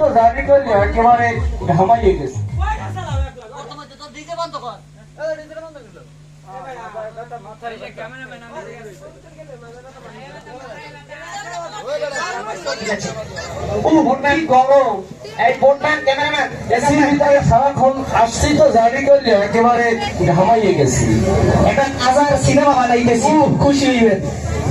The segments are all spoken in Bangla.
তো করলে একেবারে ঘামাইয়ে গেছে। এই বোটম্যান, ক্যামেরাম্যান সারাক্ষণ আসছি তো করলে একেবারে ঘামাইয়ে গেছি। একটা আজার সিনেমা বানাইতেছি খুশি হইবেন।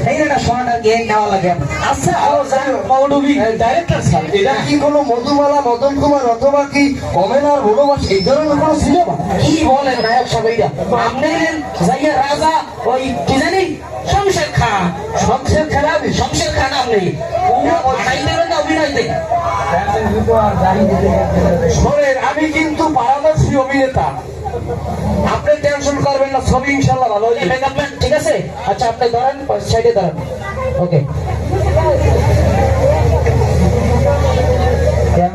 এই সোনাটা গিয়ে নেওয়া লাগে। আচ্ছা ও জান মৌলবী ডাইরেক্টর স্যার এটা কি কোনো মধুমালা মদন কুমার অথবা কি কমেলার বনবাস এই ধরনের কোনো সিনেমা? কি বলেন নায়ক আপনি যাইয়া রাজা ওই কি জানি শমশের শমশের শমশের আমি কিন্তু পারদর্শী অভিনেতা। টেনশন করবেন না ছবি ইনশাল্লাহ ভালো হয়ে যাবে। ঠিক আছে? আচ্ছা আপনি ধরেন সাইডে ধরেন। ওকে। হ্যাঁ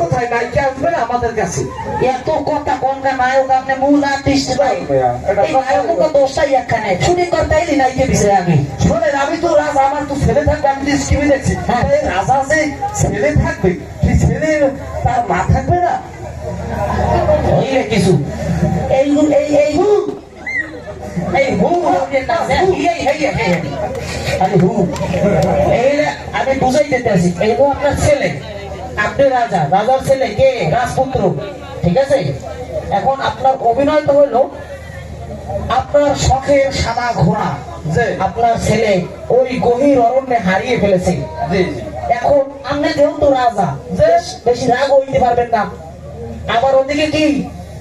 কোথায়? নায়িকা আসবে না আমাদের কাছে? এত কথা নায়ক? আপনি মূল আর্টিস্ট ভাই। এই নায়ক তো দোষটাই একখানে। শুটিং করতে এলি নাইকে বিষয় আগে শোনেন আমি তো রাজা আমার তো ছেলে থাকবে আমি স্কিমে দেখছি। হ্যাঁ। রাজা যে ছেলে থাকবে। ছেলে তার মা থাকবে কিছু। এই এই এই হু এই হু আরে হু এই আমি বুঝাই এই তো আপনার ছেলে। আপনি রাজা। রাজার ছেলে কে? রাজপুত্র। ঠিক আছে? এখন আপনার অভিনয় তো আপনার শখের সাদা ঘোড়া। যে আপনার ছেলে ওই গভীর অরণ্যে হারিয়ে ফেলেছে। এখন আপনি যেহেতু রাজা বেশি রাগ হইতে পারবেন না। আবার ওদিকে কি?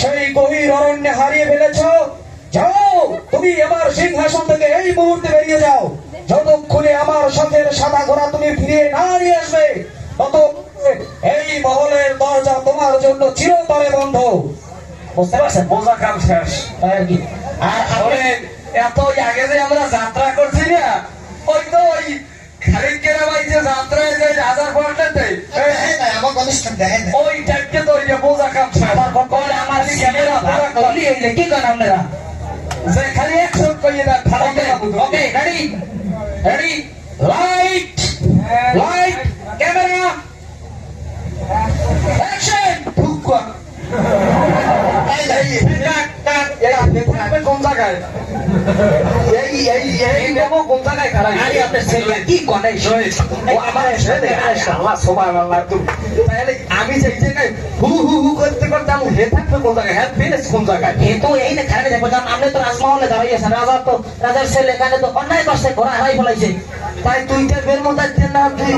সেই গভীর অরণ্যে হারিয়ে ফেলেছো। যাও তুমি আমার সিংহাসন থেকে এই মুহূর্তে বেরিয়ে যাও। যতক্ষণে আমার শখের সাদা ঘোড়া তুমি ফিরিয়ে না নিয়ে আসবে তত এই মহলের দরজা তোমার জন্য চিরতরে বন্ধ। বুঝতে পারছেন? বোঝা কাম শেষ। তাই আর কি? আর এত আগে যে আমরা যাত্রা করছি না ওই তো ওই খালিদ কেরা ভাই যে যাত্রায় যে রাজার পাল্টাতে ওই টাইপকে তো ওই যে বোঝা কাম আমার কপালে আমার ক্যামেরা ভাড়া করলি এই কি করেন আপনারা যে খালি একশো কইয়ে না okay ready ready light camera action কোন জায়গায়? এই এই এই নেব কোন জায়গায় খারাপ আরে আপনি ছেলে কি করে ও আমার ছেলে আল্লাহ সবাই আল্লাহ তুমি তাহলে আমি যে জায়গায় হু হু হু করতে করতে আমি হে থাকবে কোন জায়গায়? হ্যাঁ কোন জায়গায়? এ তো এই না খারাপ দেখো আপনি তো রাজমহলে দাঁড়িয়ে আছেন রাজা তো রাজার ছেলে এখানে তো অন্যায় করছে ঘোড়া হারাই ফেলাইছে। তাই তুই তো বের মতো না তুই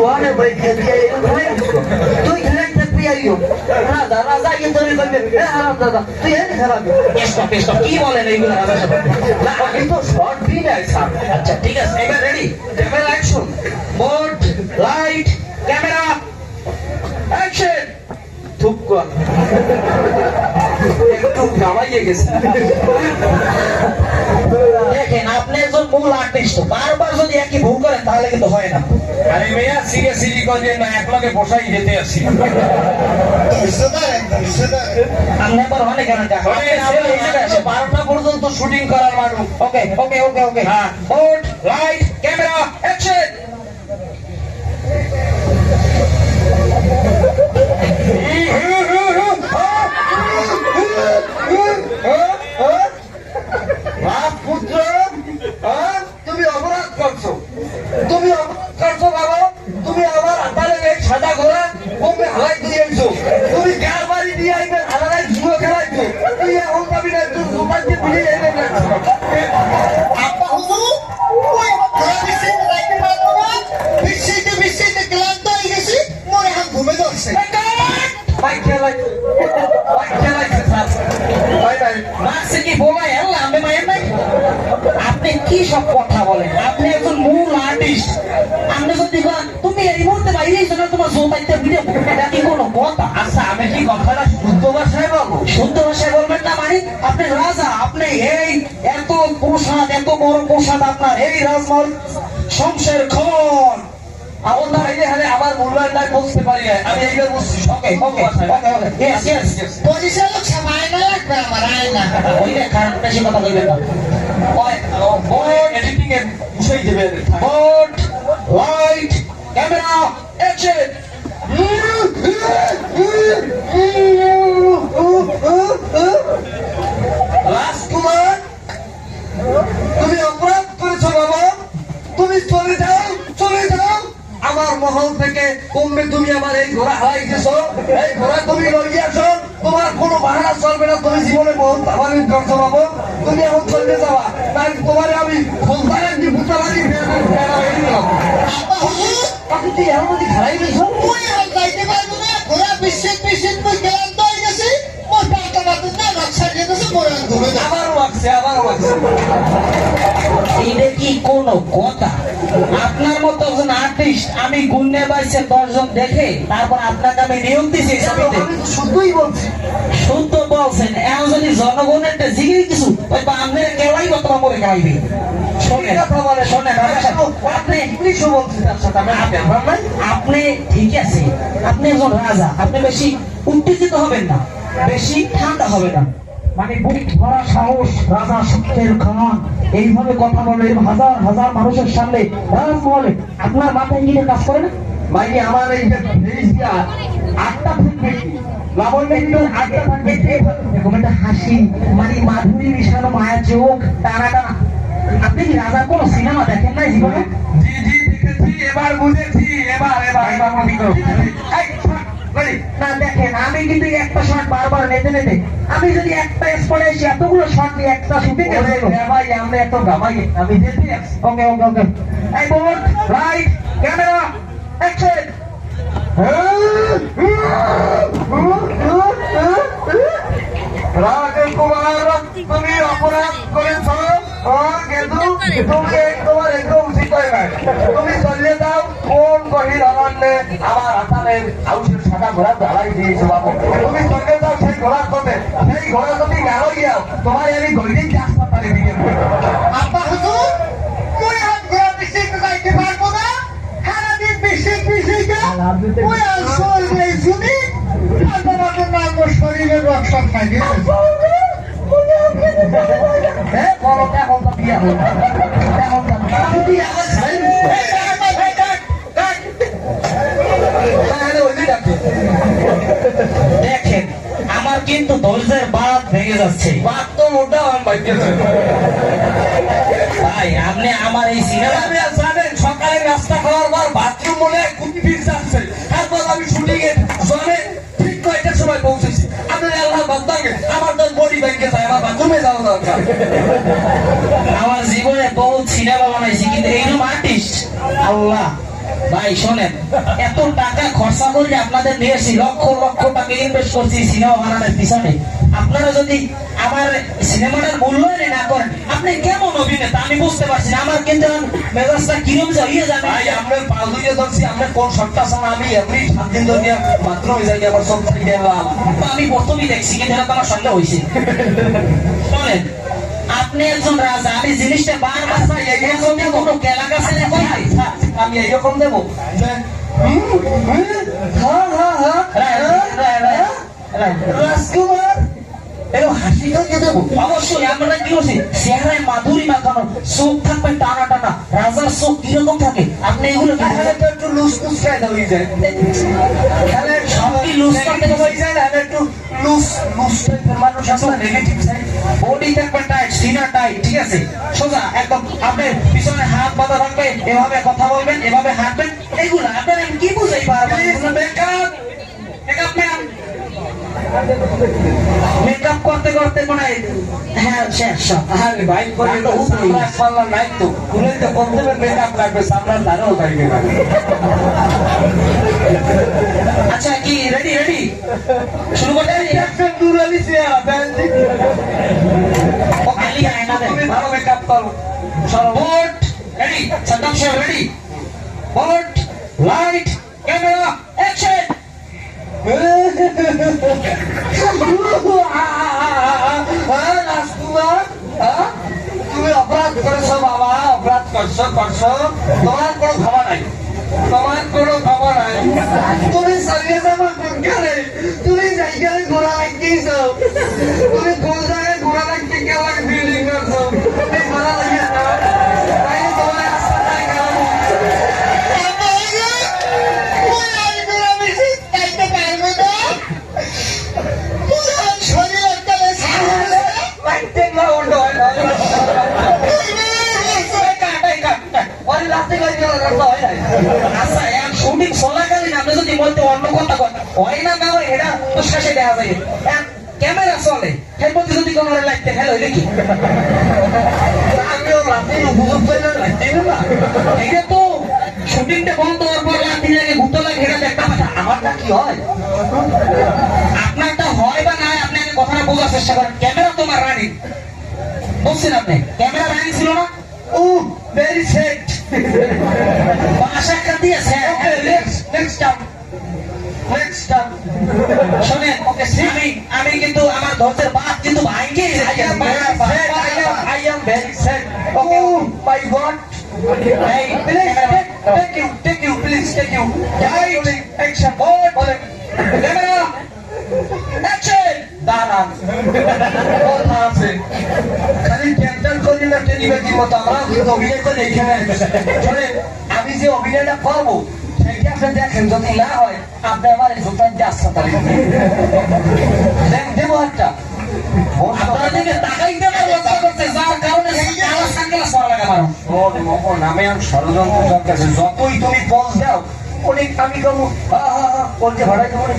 তুই আইও রাজা রাজা করবে হারাম দাদা তুই এনে খারাপ স্টপ স্টপ কি বলেন এইগুলো রাজার সাথে না কিন্তু শর্ট দিন আছে আচ্ছা ঠিক আছে এবার ready camera action board light camera action থুপ গাওয়াইয়ে গেছে। দেখেন আপনি একজন মূল আর্টিস্ট বারবার যদি একই ভুল করেন তাহলে কিন্তু হয় না। আরে মেয়া সিরিয়াস সিরি করে না এক লগে বসাই যেতে আসি। বারোটা পর্যন্ত শুটিং করার মানুষ। ওকে ওকে ওকে ওকে হ্যাঁ। লাইট ক্যামেরা বলেন তুমি এই মুহূর্তে বাইরে এসো না তোমার পাইতে ভিডিও কি কোনো কথা? আচ্ছা আমি কি কথাটা শুদ্ধ ভাষায় বলব? শুদ্ধ ভাষায় বলবেন না মানে আপনি রাজা আপনি এই এত প্রসাদ এত বড় প্রসাদ আপনার এই রাজমহল শমশের খন আমার না এই হ্যাঁ আমার মূল্যায়নটাই বুঝতে পারি আমি এইবার বুঝছি। Okay okay okay okay yes yes পরিচালক সবাই না লাগবে আমার আয়না ওই যে খারাপ বেশি কথা কইবেন না। বোর্ড এডিটিং এ বুঝাই দেবে। Board light camera action Rajkumar তুমি অপরাধ করেছ, বাবা। তুমি চলে যাও চলে যাও। আমার মহল থেকে কমবে তুমি আমার এই ঘোড়া হারাই গেছো এই ঘোড়া তুমি লইয়ে আসো তোমার কোনো বাহানা চলবে না তুমি জীবনে বহুত আমার করছ বাবা তুমি এখন চলে যাওয়া তাই তোমার আমি ফুলবারের যে ভূতাবাজি আব্বা আপনি তুই এর মধ্যে খারাই গেছো? মুই আর যাইতে পারব না ঘোড়া বিশেষ বিশেষ মুই ক্লান্ত হয়ে গেছি। মোর টাকা বাতো না রক্ষা দিয়ে গেছে মোর আর ঘুরে না আবারও লাগছে আবারও লাগছে কি কোনো কথা? আপনার মতো একজন আর্টিস্ট আমি গুণে পাইছে দশজন দেখে তারপর আপনাকে আমি নিয়োগ দিছি ছবিতে। আমি বলছি। শুদ্ধ বলছেন এখন যদি জনগণের জিগির কিছু ওই বা আপনার কেলাই কত করে খাইবে আপনি ঠিক আছে আপনি একজন রাজা আপনি বেশি উত্তেজিত হবেন না বেশি ঠান্ডা হবে না। মানে বুক ভরা সাহস রাজা সত্যের খান এইভাবে কথা বলে হাজার হাজার মানুষের সামনে রাজমহলে আপনার মাথায় গিয়ে কাজ করে না? মানে আমার এই যে আটটা থাকবে এরকম একটা হাসি মানে মাধুরী মিশানো মায়া চোখ টানা টানা আপনি কি কোনো সিনেমা দেখেন না জীবনে? জি জি দেখেছি এবার বুঝেছি এবার এবার। এবার মনে করো। থাক, না দেখেন আমি কিন্তু একটা শট বারবার নেতে নেতে। আমি যদি একটা স্পটে এসে এতগুলো শট নিয়ে একটা শুটিং ওরে ভাই আমরা এত গামাই আমি যেতে ওকে ওকে ওকে। এই board right camera action. Rajkumar তুমি অপরাধ করেছ। ও কিন্তু তুমি তোমার একদম তুমি চলে যাও। কোন গহির অরণ্যে আমার আসামের হাউসের সাদা ঘোড়া দাঁড়াই দিয়েছ বাবু। তুমি চলে যাও সেই ঘোড়ার পথে। সেই ঘোড়া যদি গেল গিয়াও তোমার আমি গহিরেই হাসপাতালে দিয়ে। আব্বা হুজুর মুই ঘোড়া যাইতে পারব না। সারাদিন মুই আর না। মোর শরীরের রক্ষা থাকে তো বিয়া হলো? এখন দেখেন আমার কিন্তু ধৈর্যের বাদ ভেঙে যাচ্ছে। বাপ তো মোটা আমার ভাই আপনি আমার এই সিনেমা আপনি জানেন সকালে নাস্তা খাওয়ার পর বাথরুম কুটি ফিট যাচ্ছে তারপর আমি শুটিং এ জলে ঠিক কয়টার সময় পৌঁছেছি? আপনার আল্লাহ বাদ্দাকে আমার তো বডি ব্যাংকে যায় আমার বাথরুমে যাওয়া দরকার। সিনেমা বানাইছি কিন্তু এইরকম আর্টিস্ট আল্লাহ ভাই শোনেন এত টাকা খরচা করে আপনাদের নিয়ে এসেছি লক্ষ লক্ষ টাকা ইনভেস্ট করছি সিনেমা বানানোর পিছনে। আপনারা যদি আমার সিনেমাটার মূল্যায়ন না করেন আপনি কেমন অভিনেতা? আমি বুঝতে পারছি না আমার কিন্তু মেজাজটা কিরম জড়িয়ে যাবে? ভাই আমরা পাল দিয়ে ধরছি আমরা কোন সপ্তাহ ছাড়া আমি এমনি সাত দিন ধরে বাথরুমে যাই আমার সব আমি প্রথমেই দেখছি কিন্তু এটা আমার সন্দেহ হয়েছে শোনেন আপনি একজন রাজা আমি জিনিসটা বারবার চাই এই জন্য কোনো কেলা কোথায় আমি এইরকম দেবো হ্যাঁ হ্যাঁ হ্যাঁ রাজকুমার এরকম হাসি কাকে দেবো? অবশ্যই আমরা কি করছি চেহারায় মাধুরী মাখানো চোখ থাকবে টানা টানা রাজার চোখ কীরকম থাকে? আপনি এগুলো কি তাহলে তো একটু লুজ লুজ খাই দাও এই যে। তাহলে সব কি লুজ করতে যায় না একটু লুজ লুজ টাইপের মানুষ আছে নেগেটিভ সাইড বডি থাকবে টাইট সিনা টাইট ঠিক আছে? সোজা একদম আপনি পিছনে হাত বাঁধা থাকবে এভাবে কথা বলবেন এভাবে হাঁটবেন এগুলো আপনার কি বুঝাই পারবেন মেকআপ মেকআপ ম্যাম মেকআপ করতে করতে মনে হয় হ্যাঁ শেষ আরে ভাই করে তো হুবহু নাই তো। খুলে তো করতে মেকআপ লাগবে সামরার ধারেও থাকবে আচ্ছা কি রেডি রেডি শুরু করতে রেডি একদম দূর আলি চেয়ারা ব্যান্ডি ওকে আয়না দেন তুমি ভালো মেকআপ করো বোর্ড রেডি সাদ্দাম সাহেব ready board light camera action Rajkumar? তুমি অপরাধ করেছ বাবা অপরাধ করছ করছ। তোমার কোনো ক্ষমা নাই। তোমার কোনো ক্ষমা নাই। তুমি চালিয়ে যাব কোনখানে কই হয় নাই আচ্ছা এখন শুটিং চলাকালীন আপনি যদি বলতে অন্য কথা কন হয় না না হয় এটা তো শেষে দেখা যায়। এখন ক্যামেরা চলে সেই মধ্যে যদি কোনো লাগতে ফেলে হইলে কি? আমিও রাতে উপযোগ পাইলে লাইটে না। এটা তো শুটিংটা বন্ধ হওয়ার পর রাত দিন আগে ঘুরতে লাগে এটা একটা কথা। আমারটা কি হয়? আপনারটা হয় বা না হয় আপনি কথাটা বোঝার চেষ্টা করেন। ক্যামেরা তোমার রানি। বুঝছেন আপনি ক্যামেরা রানি ছিল না? ও ভেরি সেট বাসা একটা okay next next time next time শোনেন ওকে আমি আমি কিন্তু আমার ধৈর্যের বাদ কিন্তু ভাইকে. I am, I am very sad. Oh my God. এই Please take, take you, take you, please take you. Right, action, বলেন। Camera, action. দাঁড়ান। কথা আছে। মতো আমরা অভিনয় করে শোনেন, আমি যে অভিনয়টা করব সেটা আপনি দেখেন যদি না হয় আপনি আমার এই জোতার যে হাসপাতালে দেবো একটা। যতই তুমি পজ দাও অনেক আমি হা বলছে ভাড়া কেমন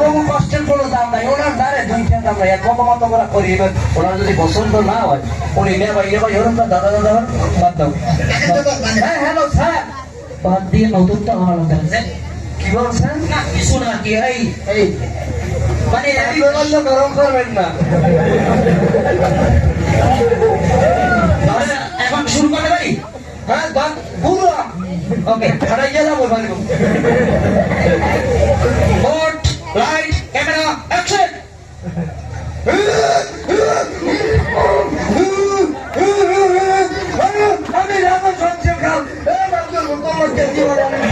বাবু কষ্টের কোনো দাম নাই। ওনার দ্বারে দুইটা দাম নাই। এক মতো মতো করি এবার ওনার যদি পছন্দ না হয় উনি নেবা এরকম দাদা দাদা দাদা বাদ দাও। হ্যাঁ হ্যালো স্যার। বাদ দিয়ে নতুনটা আমার লাগছে কি বলছেন না কিছু না। কি এই এই। মানে এই বললে গরম করবেন না। এখন শুরু করতে পারি? হ্যাঁ ওকে গেলাম ওই বাড়ি বোর্ড লাইট ক্যামেরা অ্যাকশন আমি রামা। সঞ্চয় খান এ বাবু তোমার কে মানে